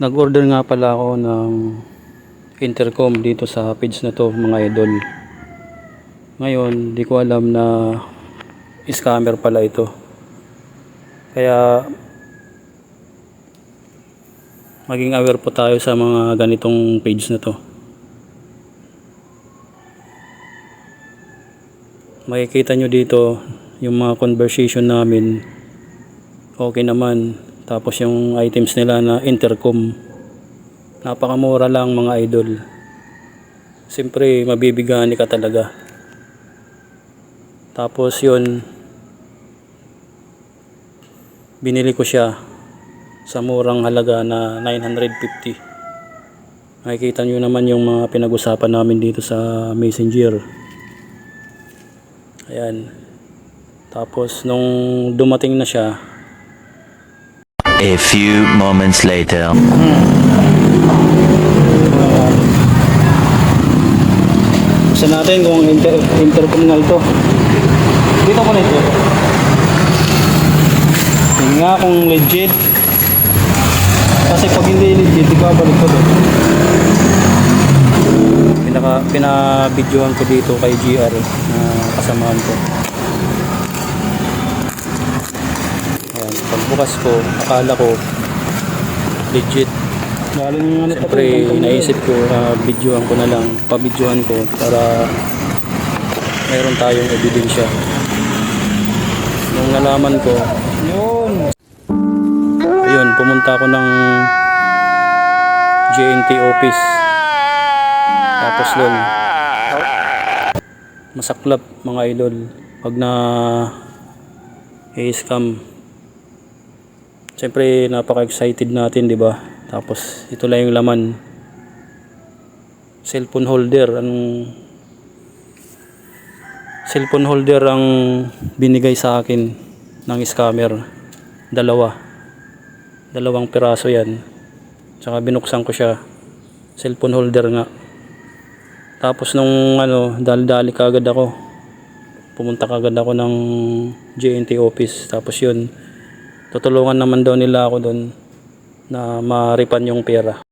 Nag-order nga pala ako ng intercom dito sa page na to mga idol. Ngayon, di ko alam na scammer pala ito. Kaya maging aware po tayo sa mga ganitong page na to. Makikita nyo dito yung mga conversation namin. Okay naman. Tapos yung items nila na intercom. Napakamura lang mga idol. Siyempre, mabibigani ka talaga. Tapos yun, binili ko siya sa murang halaga na 950. Makikita nyo naman yung mga pinag-usapan namin dito sa messenger. Ayan. Tapos nung dumating na siya, A few moments later. Gusto natin kung inter intercommunal to. Dito ko na ito. Tingnan nga kung legit. Kasi pag hindi legit, di ko balik ko doon. Pinaka, pinabidyohan ko dito kay GR na kasamahan ko. Pagbukas ko, akala ko legit. Siyempre, naisip ko, uh, videoan ko na lang, pabidyohan ko para mayroon tayong ebidensya. Nung nalaman ko, Yun. ayun, pumunta ako ng JNT office. Tapos doon, masaklap mga idol pag na i-scam. Siyempre, napaka-excited natin, di ba? Tapos, ito lang yung laman. Cellphone holder. Anong cellphone holder ang binigay sa akin ng scammer. Dalawa. Dalawang piraso yan. Tsaka binuksan ko siya. Cellphone holder nga. Tapos nung ano, dali-dali kagad ako. Pumunta kagad ako ng JNT office. Tapos yun, tutulungan naman daw nila ako doon na maripan yung pera.